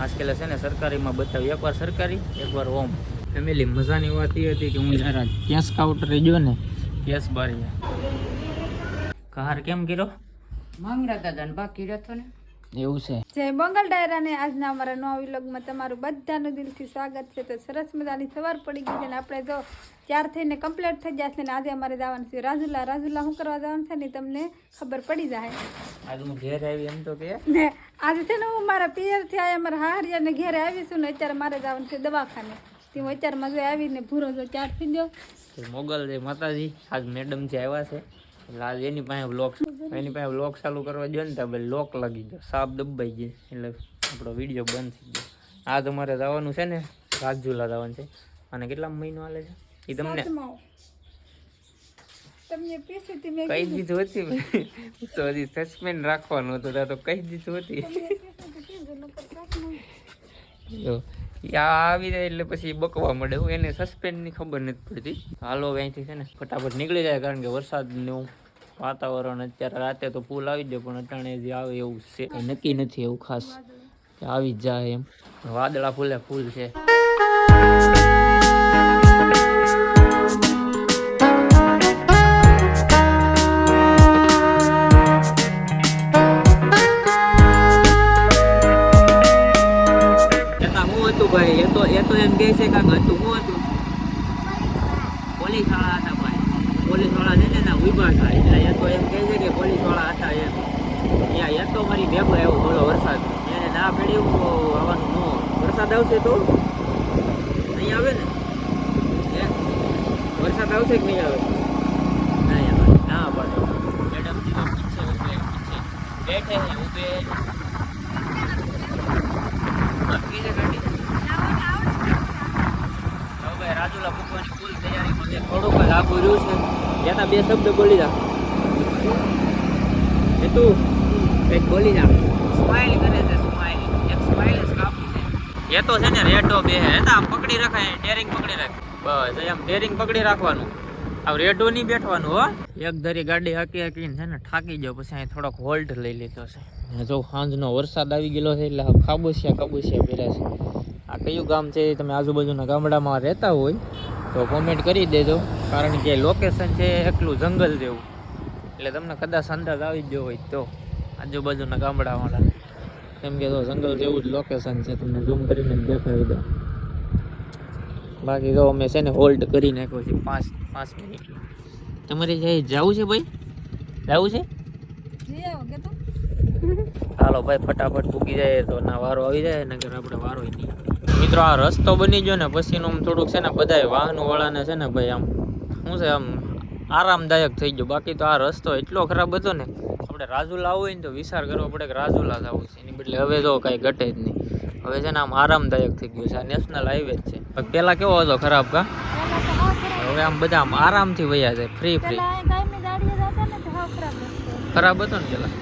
આજકાલ છે ને સરકારીમાં બતાવ્યું. એકવાર સરકારી, એકવાર હોમ ફેમિલી મજાની વાત એ હતી કે હું જરા કેશ કાઉન્ટરે ગયો ને કેશ બારી કાર કેમ કર્યો? માંગરા હતા બાકી રહેતો ને. એવું છે. જય મંગલ ડાયરાને આજના અમારા નવા વિલોગમાં તમારું બધાનું દિલથી સ્વાગત છે. તો સરસ મજાની સવાર પડી ગઈ છે ને આપણે જો ત્યાર થઈને કમ્પ્લીટ થઈ જશે ને આજે અમારે જવાનું છે રાજુલા. રાજુલા શું કરવા જવાનું છે ને તમને ખબર પડી જાય. આજે હું ઘેર આવી એમ તો કે. ને આજે છે ને હું મારા પિયરથી આવી અમારા હારિયાને ઘેરે આવીશું ને અત્યારે મારે જવાનું છે દવાખાને. તે હું અત્યારે મજા આવીને ભૂરો જો ચાર થઈ ગયો. મોગલ જે માતાજી આજ મેડમ જે આવ્યા છે. એટલે આજે એની પાસે બ્લોક એની પાસે લોક ચાલુ કરવા જોઈએ ને તો ભાઈ લોક લાગી ગયો. સાપ દબાઈ ગયો. એટલે આપણો વીડિયો બંધ થઈ ગયો. આ તમારે જવાનું છે ને રાજુલા જવાનું છે. અને કેટલા મહિનો હાલે છે? એ તમને કહી દીધું હતી? તો હજી સસ્પેન્ડ રાખવાનું હતું ત્યાં તો કહી દીધું હતી? જો આવી જાય એટલે પછી બકવા મળે એને સસ્પેન્ડની ખબર નથી પડતી. હાલો અહીંથી છે ને ફટાફટ નીકળી જાય કારણ કે વરસાદનું વાતાવરણ અત્યારે રાતે તો પુલ આવી જાય, પણ અટાણે જે આવે એવું છે. નક્કી નથી એવું ખાસ, કે આવી જ જાય એમ. વાદળા ફૂલે ફૂલ છે. ભાઈ? એ તો એ તો એમ કહે છે કાંક હતું શું હતું? પોલીસવાળા હતા ભાઈ પોલીસવાળા છે ને, એના ઊભા થાય. એટલે એ તો એમ કહે છે કે પોલીસવાળા હતા એમ. ત્યાં એ તો મારી ભેગો આવ્યો બોલો વરસાદ. એને ના પડ્યું તો આવવાનું ન વરસાદ આવશે તો? નહીં આવે ને? વરસાદ આવશે કે નહીં આવે? નહીં આવે ના પાડો. મેડમ પીછે ઉભે પીછે બેઠે હે ઉભે. રાજુલા મૂકવાની ફૂલ તૈયારીમાં થોડુંક જ રહ્યું છે. એના બે શબ્દ બોલી જા એ તું કંઈક બોલી જા સ્માઈલ કરે છે સ્માઈલ એક સ્માઈલ કાપી છે. એ તો છે ને રેટો બે હે. તો આમ પકડી રખાય ડેરિંગ પકડી રાખ. બસ આમ ડેરિંગ પકડી રાખવાનું. આ રેડો નહીં બેઠવાનું હો. એક ધરી ગાડી હાકી હાકીને છે ને થાકી ગયો પછી અહીં થોડોક હોલ્ટ લઈ લીધો છે. જો સાંજનો વરસાદ આવી ગયેલો છે એટલે ખાબોસિયા ખાબોશિયા પહેર્યા છે. આ કયું ગામ છે તમે આજુબાજુના ગામડામાં રહેતા હોય તો કોમેન્ટ કરી દેજો કારણ કે લોકેશન છે એકલું જંગલ જેવું. એટલે તમને કદાચ અંદાજ આવી ગયો હોય તો આજુબાજુના ગામડાવાળા. કેમ કે તો જંગલ જેવું જ લોકેશન છે તમને ઝૂમ કરીને દેખાડી દો બાકી તો અમે છે ને હોલ્ડ કરી નાખ્યો છે પાંચ પાંચ મિનિટ તમારે જાય જવું છે ભાઈ? જવું છે? હાલો ભાઈ ફટાફટ પૂકી જાય તો ના વારો આવી જાય નગર આપણે વારો નહીં. મિત્રો આ રસ્તો બની ગયો ને પછીનું આમ થોડુંક છે ને બધાય વાહનોવાળાને છે ને ભાઈ આમ શું છે આમ આરામદાયક થઈ ગયો. બાકી તો આ રસ્તો એટલો ખરાબ હતો ને આપણે રાજુલા આવવું હોય ને તો વિચાર કરવો પડે કે રાજુલા જ આવવું છે. એની બદલે હવે તો કાંઈ ઘટે જ નહીં. હવે છે ને આમ આરામદાયક થઈ ગયું છે. આ નેશનલ હાઈવે જ છે. પહેલાં કેવો હતો ખરાબ કા? હાવ આમ બધા આમ આરામથી વયા જાય ફ્રી ફ્રી ખરાબ હતો ને પેલા?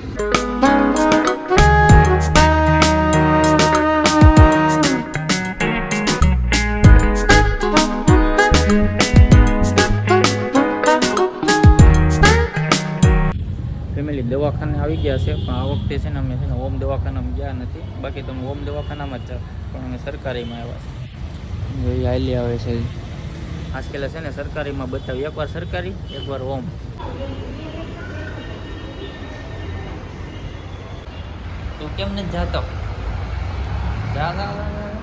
ફેમિલી દવાખાને આવી ગયા છે પણ આ વખતે છે ને અમે છે ને હોમ દવાખાનામાં ગયા નથી. બાકી તમે ઓમ દવાખાનામાં જ જાત પણ અમે સરકારીમાં આવ્યા છે. હાલી આવે છે. આજકાલ છે ને સરકારીમાં બતાવી એકવાર સરકારી એકવાર હોમ. તું કેમ નથી જાતો?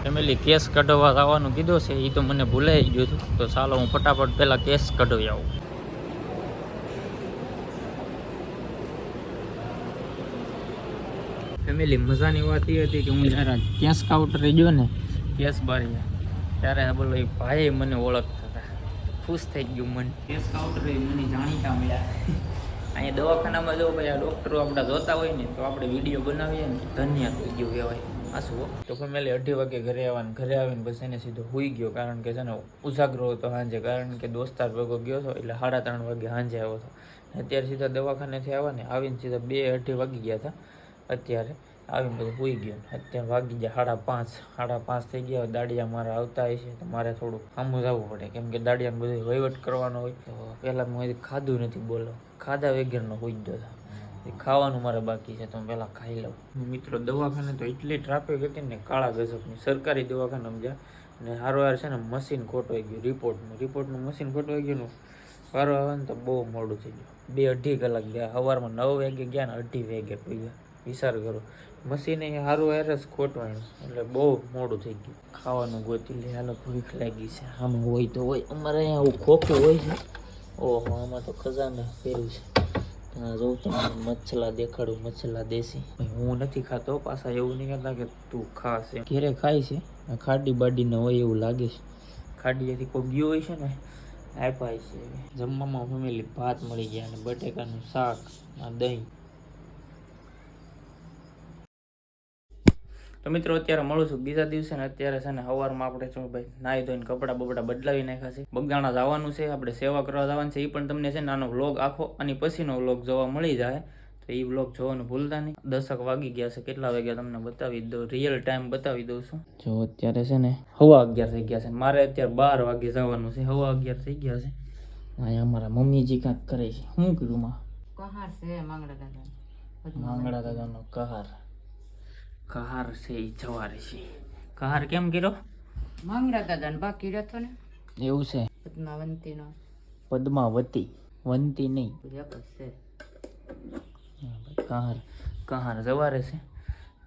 ફેમિલી કેસ કઢાવવા આવવાનું કીધું છે એ તો મને ભૂલાઈ ગયું હતું તો ચાલો હું ફટાફટ પહેલાં કેસ કઢાવી આવું. ફેમિલી મજાની વાત એ હતી કે હું જ્યારે કેસ કાઉન્ટરે ગયો ને કેસ બારી ત્યારે બોલો એ ભાઈ મને ઓળખતા હતા. ખુશ થઈ ગયું મન. કેસ રહી મને જાણીતા મળ્યા. અહીંયા દવાખાનામાં જો ભાઈ આ ડૉક્ટરો આપણા જોતા હોય ને તો આપણે વીડિયો બનાવીએ ને ધન્ય થઈ ગયું કહેવાય. આ શું તો ફેમિલી અઢી વાગે ઘરે આવવાનું. ઘરે આવીને પછી એને સીધો હોઈ ગયો કારણ કે છે ને ઉજાગરો હતો સાંજે. કારણ કે દોસ્તાર ભેગો ગયો હતો એટલે સાડા ત્રણ વાગે સાંજે આવ્યો હતો. અત્યારે સીધા દવાખાનેથી આવ્યા ને આવીને સીધા બે અઢી વાગી ગયા હતા. અત્યારે આવીને બધું હોઈ ગયું અત્યારે વાગી ગયા સાડા પાંચ. સાડા પાંચ થઈ ગયા હોય દાડિયા મારા આવતા હોય છે, તો મારે થોડું સામું જવું પડે. કેમ કે દાડિયાને બધું વહીવટ કરવાનો હોય. તો પહેલાં મેં ખાધું નથી બોલો. ખાધા વગેરેનો હોઈ ગયો હતો ખાવાનું મારે બાકી છે, તો હું પહેલાં ખાઈ લઉં. મિત્રો દવાખાને તો એટલી ટ્રાફિક હતી ને કાળા ગજબની સરકારી દવાખાને સમજ્યા ને હારો હાર છે ને મશીન ખોટવાઈ ગયું રિપોર્ટનું રિપોર્ટનું મશીન ખોટવાઈ ગયું સારું આવે ને તો બહુ મોડું થઈ ગયું. બે અઢી કલાક ગયા. સવારમાં નવ વાગે ગયા ને અઢી વાગે ગયા વિચાર કરો. મશીને સારું એરસ ખોટવાનું એટલે બહુ મોડું થઈ ગયું. ખાવાનું ગોતી લે હાલો ભૂખ લાગી છે. આમ હોય તો હોય. અમારે અહીંયા આવું ખોખું હોય છે. ઓહો આમાં તો ખજાને પહેર્યું છે. જોઉં તમને મચ્છલા દેખાડું મચ્છલા દેશી. હું નથી ખાતો પાછા એવું નહીં કહેતા કે તું ખાશે ઘેરે ખાય છે. ખાડી બાડીને હોય એવું લાગે છે. ખાડીએથી કોઈ ગયું હોય છે ને આપ્યા છે. જમવામાં ફેમિલી ભાત મળી ગયા અને બટેકાનું શાક દહીં. તો મિત્રો અત્યારે મળું છું બીજા દિવસે ને અત્યારે છે ને સવારમાં આપણે શું ભાઈ નાહી ધોઈને કપડાં બપડા બદલાવી નાખ્યા છે. બગદાણા જવાનું છે આપણે સેવા કરવા જવાનું છે. એ પણ તમને છે નાનો વ્લોગ આખો અને પછીનો વ્લોગ જોવા મળી જાય. તો એ વ્લોગ જોવાનું ભૂલતા નહીં. દસક વાગી ગયા છે કેટલા વાગ્યા તમને બતાવી દઉં રિયલ ટાઈમ બતાવી દઉં છું. જો અત્યારે છે ને હવા અગિયાર થઈ ગયા છે. મારે અત્યારે બાર વાગે જવાનું છે. હવા અગિયાર થઈ ગયા છે. અહીંયા અમારા મમ્મીજી કાંઈક કરે છે. શું કીધું માં? કહાર છે માંગડા દાદા માંગડા દાદાનો કહાર. કહાર છે એ જવાર છે. કહાર કેમ કર્યો? માંગડા દાદા ને બાકી રહેતો ને. એવું છે. પદ્માવંતી નો પદ્માવતી. વંતી નહીં. કહાર કહાર જવારે છે.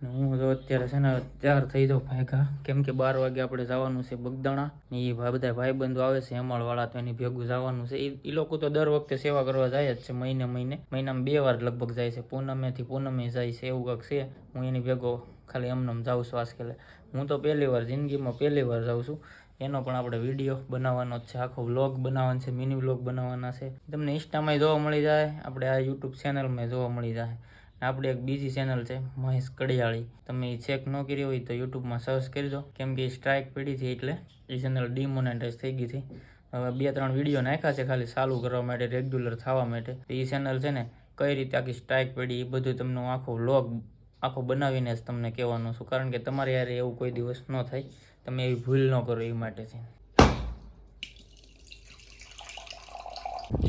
હું તો અત્યારે છે ને તૈયાર થઈ જાઉં ભાઈકા કેમ કે બાર વાગે આપણે જવાનું છે બગદાણા. ને એ ભાઈ બધા ભાઈબંધો આવે છે, હેમાળવાળા તો એની ભેગું જવાનું છે. એ લોકો તો દર વખતે સેવા કરવા જાય જ છે, મહિને મહિને. મહિનામાં બે વાર લગભગ જાય છે. પૂનમેથી પૂનમે જાય છે, એવું કંઈક છે. હું એની ભેગો ખાલી એમને જાઉં છું આજકાલે હું તો પહેલી વાર જિંદગીમાં પહેલી વાર જાઉં છું. એનો પણ આપણે વીડિયો બનાવવાનો જ છે. આખો વ્લોગ બનાવવાનો છે, મિની વ્લોગ બનાવવાના છે. તમને ઇન્સ્ટામાં જોવા મળી જાય, આપણે આ યુટ્યુબ ચેનલમાં જોવા મળી જાય. આપણે એક બીજી ચેનલ છે, મહેશ કડિયાળી. તમે એ ચેક ન કરી હોય તો યુટ્યુબમાં સર્ચ કરી દો કેમ કે સ્ટ્રાઇક પડી હતી એટલે એ ચેનલ ડિમોનેટાઇઝ થઈ ગઈ હતી હવે બે ત્રણ વીડિયો નાખ્યા છે ખાલી ચાલુ કરવા માટે રેગ્યુલર થવા માટે. તો એ ચેનલ છે ને કઈ રીતે આખી સ્ટ્રાઇક પડી એ બધું તમને આખો વ્લોગ આખો બનાવીને જ તમને કહેવાનું છું. કારણ કે તમારે યારે એવું કોઈ દિવસ ન થાય. તમે એવી ભૂલ ન કરો એ માટે છે.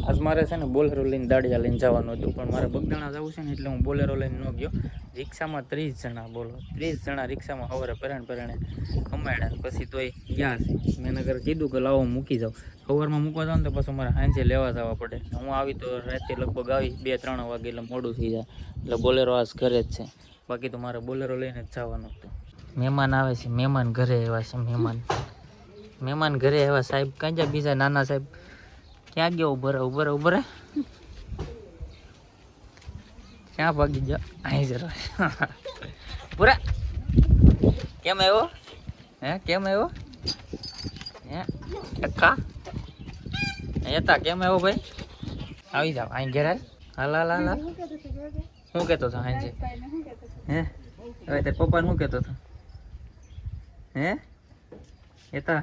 આજ મારે છે ને બોલેરો લઈને દાડિયા લઈને જવાનું હતું, પણ મારે બગદાણા જવું છે ને એટલે હું બોલેરો લઈને ન ગયો. રિક્ષામાં ત્રીસ જણા બોલો, ત્રીસ જણા રિક્ષામાં સવારે પરાણે પરાણે ખમાડ્યા પછી તોય ગયા છે. મેં નગર કીધું કે લાવો મૂકી જાઉં. સવારમાં મૂકવા જાઉં ને તો પછી મારે સાંજે લેવા જવા પડે. હું આવી તો રાતે લગભગ આવી બે ત્રણ વાગે એટલે મોડું થઈ જાય. એટલે બોલેરો આજ ઘરે જ છે. બાકી તો મારે બોલેરો લઈને જ જવાનું હતું. મહેમાન આવે છે, મહેમાન ઘરે આવ્યા છે, મહેમાન. મહેમાન ઘરે આવ્યા સાહેબ, કાંઈ બીજા નાના સાહેબ ક્યાં ગયો ઊભો રહે ઊભો રહે ઊભો રહે ક્યાં ભાગી ગયો અહીં જરા પૂરા કેમ આવ્યો હે કેમ આવ્યો હે ટક્કા હતા કેમ આવ્યો ભાઈ આવી જાવ અહીં ઘેર હાલ હાલ હાલ હાલ હાલ શું કહેતો હતો હાંજે હે હવે તે પપ્પાને શું કહેતો હતો હે એતા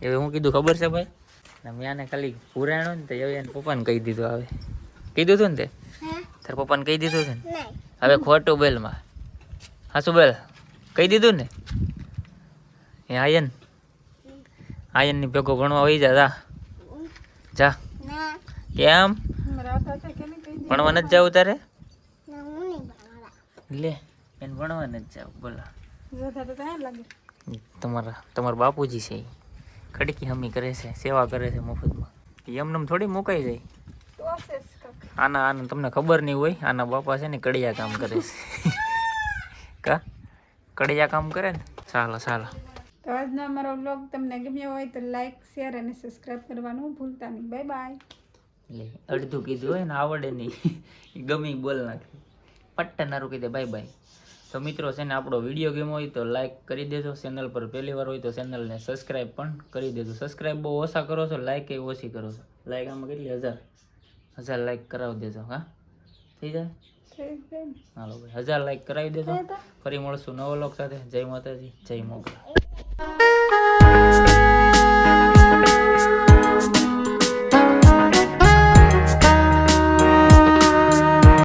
હવે હું કીધું ખબર છે ભાઈ ને મેં ખાલી પુરાણો ને તો એને પપ્પાને કહી દીધું હવે કીધું તું ને તે? તાર પપ્પાને કહી દીધું છે ને? હવે ખોટું બેલમાં હાસુ બેલ? કહી દીધું ને? એ આયન. આયનની ભેગો ભણવા વહી જા જા. જા. કેમ? ભણવા નથી જવું તારે? લે એને ભણવા નથી જવું બોલા. તમારા તમારા બાપુજી છે ઈ. ખડકી હમી કરે છે સેવા કરે છે મફતમાં. એમને થોડી મુકાઈ જાય. આના આના તમને ખબર નહીં હોય આના બાપા છે ને કડિયા કામ કરે છે. કા? કડિયા કામ કરે ને? ચાલો ચાલો તો આજનો અમારો બ્લોગ તમને ગમ્યો હોય તો લાઈક શેર અને સબસ્ક્રાઈબ કરવાનું ભૂલતા નહીં. બાય બાય લે અડધું કીધું હોય ને આવડે નહીં. ગમી બોલ નાખે. પટ્ટનારું નારું કીધે બાય બાય તો મિત્રો છે ને આપણો વીડિયો ગેમ હોય તો લાઇક કરી દેજો. ચેનલ પર પહેલી વાર હોય તો ચેનલને સબસ્ક્રાઈબ પણ કરી દેજો. સબસ્ક્રાઈબ બહુ ઓછા કરો છો લાઇક એ ઓછી કરો છો. લાઇક આમાં કેટલી? હજાર. હજાર લાઇક કરાવી દેજો હા? થઈ જાય? હાલો ભાઈ હજાર લાઇક કરાવી દેજો. ફરી મળશું નવો લોક સાથે. જય માતાજી જય મોગરા.